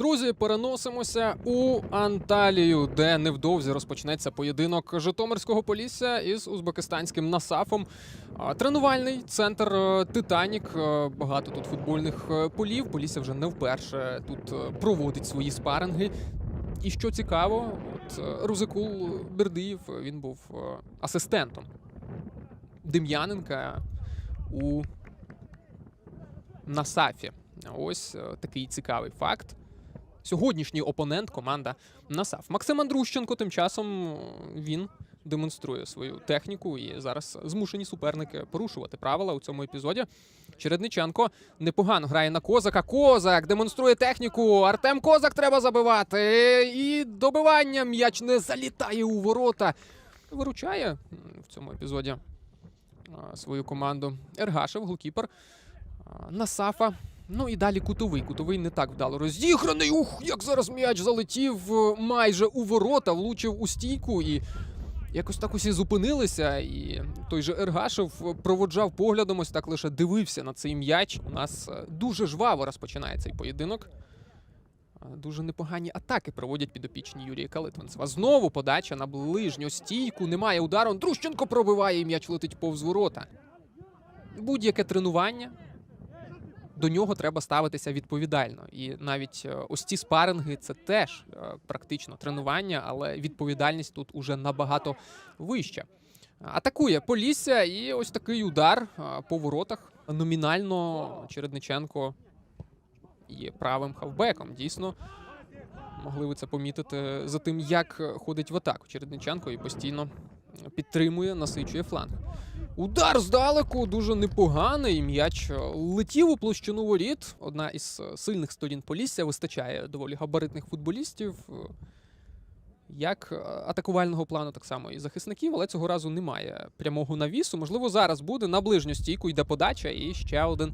Друзі, переносимося у Анталію, де невдовзі розпочнеться поєдинок Житомирського полісся із узбекистанським Насафом. Тренувальний центр е, Титанік. Е, Багато тут футбольних е, полів. Полісся вже не вперше тут проводить свої спаринги. І що цікаво, от Рузикул Бердиїв він був асистентом Дем'яненка у Насафі. Ось такий цікавий факт. Сьогоднішній опонент команда Насаф. Максим Андрущенко тим часом е, він демонструє свою техніку і зараз змушені суперники порушувати правила у цьому епізоді. Чередниченко непогано грає на козака. Козак демонструє техніку. Артем Козак треба забивати. І добивання м'яч не залітає у ворота. Виручає в цьому епізоді свою команду. Ергашев, голкіпер. Насафа. Ну і далі кутовий. Кутовий не так вдало розіграний. Ух, як зараз м'яч залетів е, майже у ворота, влучив у стійку і. Якось так усі зупинилися, і той же Ергашев проводжав поглядом, ось так лише дивився на цей м'яч. У нас е, дуже жваво розпочинає цей поєдинок. Е, Дуже непогані атаки проводять підопічні Юрія Калитвинцева. Знову подача на ближню стійку. Немає удару. Андрущенко пробиває і м'яч летить повз ворота. Будь-яке тренування до нього треба ставитися відповідально. І навіть е, ось ці спаринги це теж е, практично тренування, але відповідальність тут уже набагато вища. Атакує Полісся і ось такий удар е, по воротах. Номінально Чередниченко є правим хавбеком. Дійсно, могли ви це помітити за тим, як ходить в атаку Чередниченко і постійно підтримує, насичує фланг. Удар здалеку дуже непоганий. М'яч летів у площину воріт. Одна із е, сильних сторін Полісся вистачає доволі габаритних футболістів. е, Як е, атакувального плану, так само і захисників, але цього разу немає прямого навісу. Можливо, зараз буде на ближню стійку йде подача, і ще один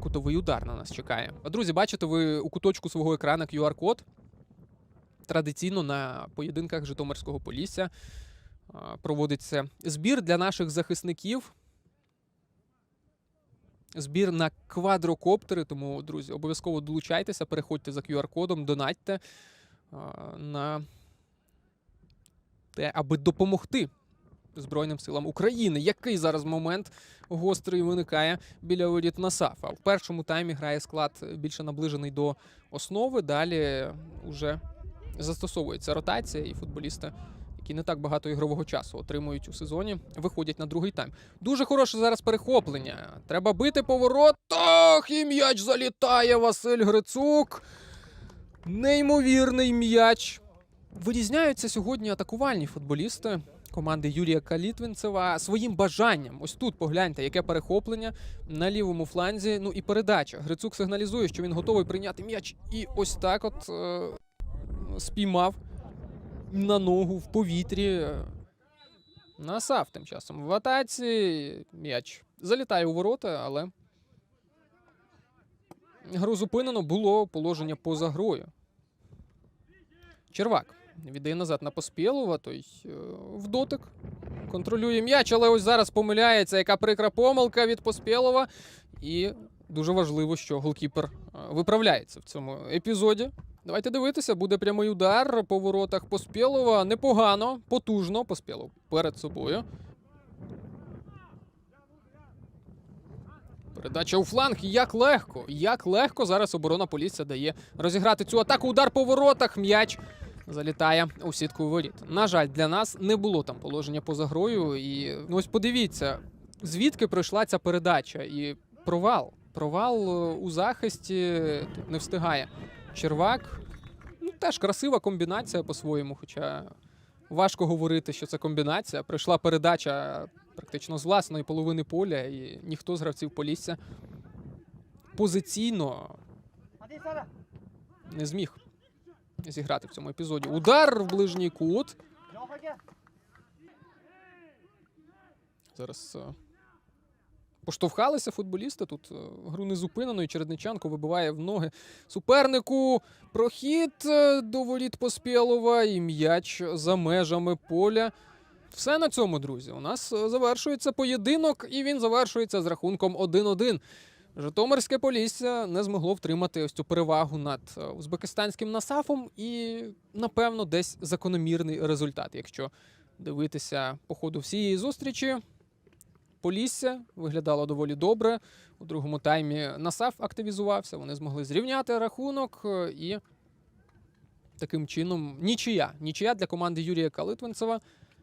кутовий удар на нас чекає. Друзі, бачите, ви у куточку свого екрана QR-код. Традиційно на поєдинках Житомирського Полісся проводиться збір для наших захисників. Збір на квадрокоптери. Тому, друзі, обов'язково долучайтеся, переходьте за QR-кодом, донатьте на те, аби допомогти Збройним силам України. Який зараз момент гострий виникає біля воріт Насафа? В першому таймі грає склад більше наближений до основи. Далі вже застосовується ротація, і футболісти, які не так багато ігрового часу отримують у сезоні, виходять на другий тайм. Дуже хороше зараз перехоплення. Треба бити по воротах, і м'яч залітає Василь Грицук. Неймовірний м'яч. Вирізняються сьогодні атакувальні футболісти команди Юрія Калітвінцева своїм бажанням. Ось тут погляньте, яке перехоплення на лівому фланзі. Ну і передача. Грицук сигналізує, що він готовий прийняти м'яч. І ось так от е- спіймав на ногу в повітрі. Насав тим часом в атаці м'яч залітає у ворота, але гру зупинено було положення поза грою. Червак віддає назад на Поспєлова, той е, в дотик. Контролює м'яч, але ось зараз помиляється. Яка прикра помилка від Поспєлова. І дуже важливо, що голкіпер е, виправляється в цьому епізоді. Давайте дивитися, буде прямий удар по воротах Поспєлова. Непогано, потужно. Поспєлов перед собою. Передача у фланг. Як легко, як легко зараз оборона Полісся дає розіграти цю атаку. Удар по воротах. М'яч залітає у сітку воріт. На жаль, для нас не було там положення поза грою. І ну, ось подивіться, звідки пройшла ця передача. І провал. Провал е, у захисті тут не встигає. Червак. Ну, теж красива комбінація по-своєму, хоча важко говорити, що це комбінація. Прийшла передача практично з власної половини поля, і ніхто з гравців Полісся позиційно не зміг зіграти в цьому епізоді. Удар в ближній кут. Зараз е, поштовхалися футболісти. Тут е, гру не зупинено, і Чередниченко вибиває в ноги супернику. Прохід е, до воріт Поспєлова і м'яч за межами поля. Все на цьому, друзі. У нас е, завершується поєдинок, і він завершується з рахунком 1-1. Житомирське Полісся не змогло втримати ось цю перевагу над узбекистанським насафом, і, напевно, десь закономірний результат. Якщо дивитися по ходу всієї зустрічі, Полісся виглядало доволі добре. У другому таймі Насаф активізувався, вони змогли зрівняти рахунок е, і таким чином нічия. Нічия для команди Юрія Калитвинцева